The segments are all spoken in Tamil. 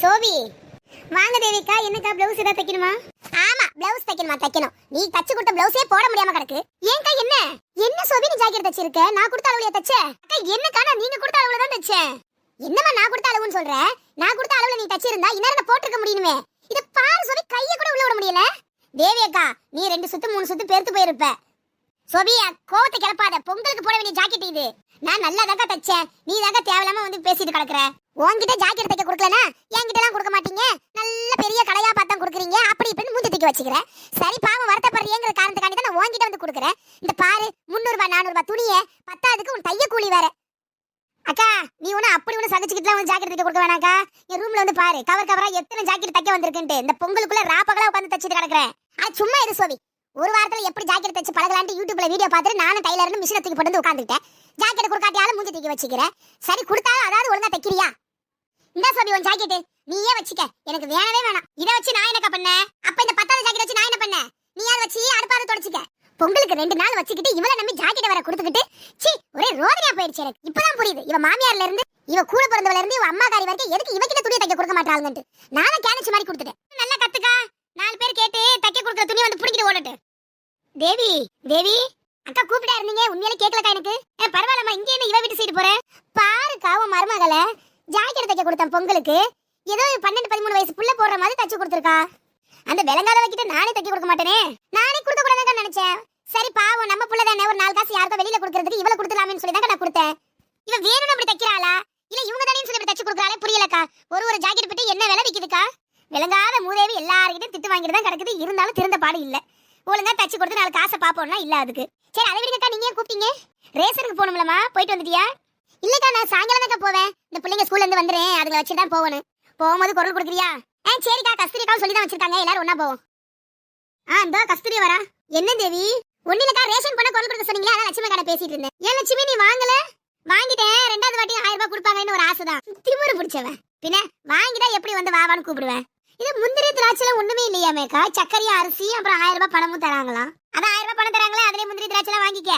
சோபி வாங்க தேவிக்கா என்னக்கா பிளவுஸ் ஏதாவது தைக்கணுமா? ஆமா பிளவுஸ் தைக்கணுமா தைக்கணும். நீ தச்சு கொடுத்த பிளவுஸே போட முடியாம கிடக்கு. ஏன்க்கா என்ன? என்ன சோபி நீ ஜாக்கெட் தச்சிருக்க? நான் கொடுத்த அளவுலயே தச்ச? அக்கா என்னக்கா நான் நீங்க கொடுத்த அளவுல தான் தச்சேன் என்னம்மா நான் கொடுத்த அளவுன்னு சொல்ற? நான் கொடுத்த அளவுல நீ தச்சிருந்தா இந்நேரம் போட்டிருக்க முடியுமே இத பாரு சோபி கைய கூட உள்ள விட முடியல. தேவி அக்கா நீ ரெண்டு சுத்து மூணு சுத்து பெருத்து போயிருப்ப. சோபி கோவத்தை கிளப்பாத. பொங்கலுக்கு போட வேண்டிய ஜாக்கெட் இது. நான் நல்லா தாக்கா தச்சேன். நீ தாக்கா தேவையில்லாம வந்து பேசிட்டு கிடக்குற. உன்கிட்ட ஜாக்கெட் தைக்க கொடுக்கலனா என்கிட்ட எல்லாம் கொடுக்க மாட்டீங்க. நல்ல பெரிய கடையா பார்த்தா கொடுக்குறீங்க. அப்படி இப்படின்னு மூஞ்சி தூக்கி வச்சுக்கிறேன் சரி பாவம் வருத்தப்படுறீங்கிற காரணத்துக்காண்டி தான் நான் உன்கிட்ட வந்து கொடுக்குறேன். இந்த பாரு முந்நூறு ரூபாய் நானூறு ரூபாய் துணியை பத்தாதுக்கு உன் தைய கூலி வேற. அக்கா நீ ஒன்னும் அப்படி ஒன்று சகிச்சுக்கிட்டுலாம் வந்து ஜாக்கெட் தைக்க கொடுக்க வேணாக்கா? என் ரூம்ல வந்து பாரு கவர் கவரா எத்தனை ஜாக்கெட் தைக்க வந்திருக்குன்ட்டு. இந்த பொங்கலுக்குள்ள ராப்பகலாக உட்காந்து தைச்சிட்டு கிடக்குறேன். அது சும்மா இரு சோவி ஒரு வாரத்தில் எப்படி ஜாக்கெட் தைச்சு பழகலான்ட்டு யூடியூப்ல வீடியோ பார்த்துட்டு நானும் டைலர்னு மிஷினை தூக்கி போட்டு வந்து உட்காந்துட்டேன் ஜாக்கெட் கொடுக்காட்டியாலும் மூஞ்சி தூக்கி வச்சுக்கிறேன். சரி கொடுத்தாலும் அதாவது ஒழுங்கா தைக்கிறியா? இந்த சோபி உன் ஜாக்கெட் நீயே வச்சுக்க. எனக்கு வேணவே வேணாம். இதை வச்சு நான் என்னக்கா பண்ண? அப்ப இந்த பத்தாவது ஜாக்கெட் வச்சு நான் என்ன பண்ண? நீ அதை வச்சு அடுப்பாத தொடச்சுக்க. பொங்கலுக்கு ரெண்டு நாள் வச்சுக்கிட்டு இவள நம்பி ஜாக்கெட் வர கொடுத்துக்கிட்டு சி ஒரே ரோதனையா போயிடுச்சு எனக்கு. இப்பதான் புரியுது. இவ மாமியார்ல இருந்து இவ கூட பிறந்தவள இருந்து இவ அம்மா காரி வரைக்கும் எதுக்கு இவகிட்ட துணியை தைக்க கொடுக்க மாட்டாங்கன்ட்டு நானும் கேனிச்சு மாதிரி கொடுத்துட்டேன். நல்லா கத்துக்கா. நாலு பேர் கேட்டு தைக்க கொடுக்குற துணி வந்து பிடிக்கிட்டு ஓடட்டு. தேவி தேவி அக்கா கூப்பிட்டா இருந்தீங்க. உண்மையிலே கேட்கலக்கா எனக்கு. பரவாயில்லம்மா. இங்கே என்ன இவ வீட்டு சைடு போறேன் பாருக்கா உன் மருமகளை. தைக்க கொடுத்தேன் பொங்கலுக்கு ஏதோ பன்னெண்டு பதிமூணு வயசு புள்ள போடுற மாதிரி தச்சு கொடுத்துருக்கா. அந்த விலங்காத வைக்கிட்ட நானே தைக்க கொடுக்க மாட்டேனே. நானே கொடுக்க கூடாதுன்னு நினைச்சேன். சரி பாவம் நம்ம புள்ள தானே ஒரு நாலு காசு யாருக்கோ வெளியில கொடுக்கறதுக்கு இவ்வளவு கொடுத்துலாமேன்னு சொல்லி தான் நான் கொடுத்தேன். இவன் வேணும்னு அப்படி தைக்கிறாளா? இல்ல இவங்க தானே சொல்லி தச்சு கொடுக்குறாளே புரியலக்கா? ஒரு ஒரு ஜாக்கெட் பத்தி என்ன விலை விக்குதுக்கா? விளங்காத மூதேவி எல்லார்கிட்டயும் திட்டு வாங்கிட்டு தான் கிடக்குது. இருந்தாலும் திறந்த பாடு இல்ல. ஒழுங்கா தச்சு கொடுத்து நாலு காசை பாப்போம்னா இல்ல அதுக்கு. சரி அதை விடுங்கக்கா நீங்க கூப்பிட்டீங்க? ரேசனுக்கு போகணும்லமா போயிட்டு வந்துட்டியா? இல்லக்கா நான் சாயங்காலம் தான் போவேன். இந்த பிள்ளைங்க ஸ்கூல்ல இருந்து வந்துறேன் அதுங்களை வச்சுட்டு தான் போகணும். போகும்போது குரல் கொடுக்குறியா? ஆ சரிக்கா கஸ்தூரி சொல்லி தான் வச்சிருக்காங்க. எல்லாரும் ஒண்ணா போவோம். ஆ இந்த கஸ்தூரி வரா. என்ன தேவி? ஒன்னிலக்கா ரேஷன் பண்ண குரல் கொடுக்க சொன்னீங்களா அதான் லட்சுமி கடை பேசிட்டு இருந்தேன். ஏன் லட்சுமி நீ வாங்கல? வாங்கிட்டேன். ரெண்டாவது வாட்டி ஆயிரம் ரூபாய் கொடுப்பாங்கன்னு ஒரு ஆசைதான். திமுறை பிடிச்சவன் பின்ன வாங்கிட்டா எப்படி வந்து வாவான்னு கூப்பிடுவேன்? இது முந்திரி திராட்சைல ஒண்ணுமே இல்லையாமேக்கா. சக்கரையும் அரிசி அப்புறம் ஆயிரம் ரூபாய் பணமும் தராங்களாம். அதான் ஆயிரம் ரூபாய் பணம் தராங்களே அதுலயே முந்திரி திராட்சைலாம் வாங்கிக்க.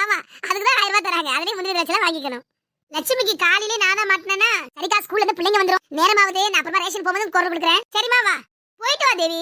ஆமா அதுக்கு தான் ஆயிரம் ரூபாய் தராங்க. அதுலயே முந்திரி திராட்சைலாம் வாங்கிக்கணும். லட்சுமிக்கு காலையிலே நானா மாட்டினா சரிக்கா ஸ்கூல்ல இருந்து பிள்ளைங்க வந்துரும். நேரமாவது நான் அப்புறமா ரேஷன் போகும்போது குரல் கொடுக்குறேன். சரிமா வா. போயிட்டு வா தேவி.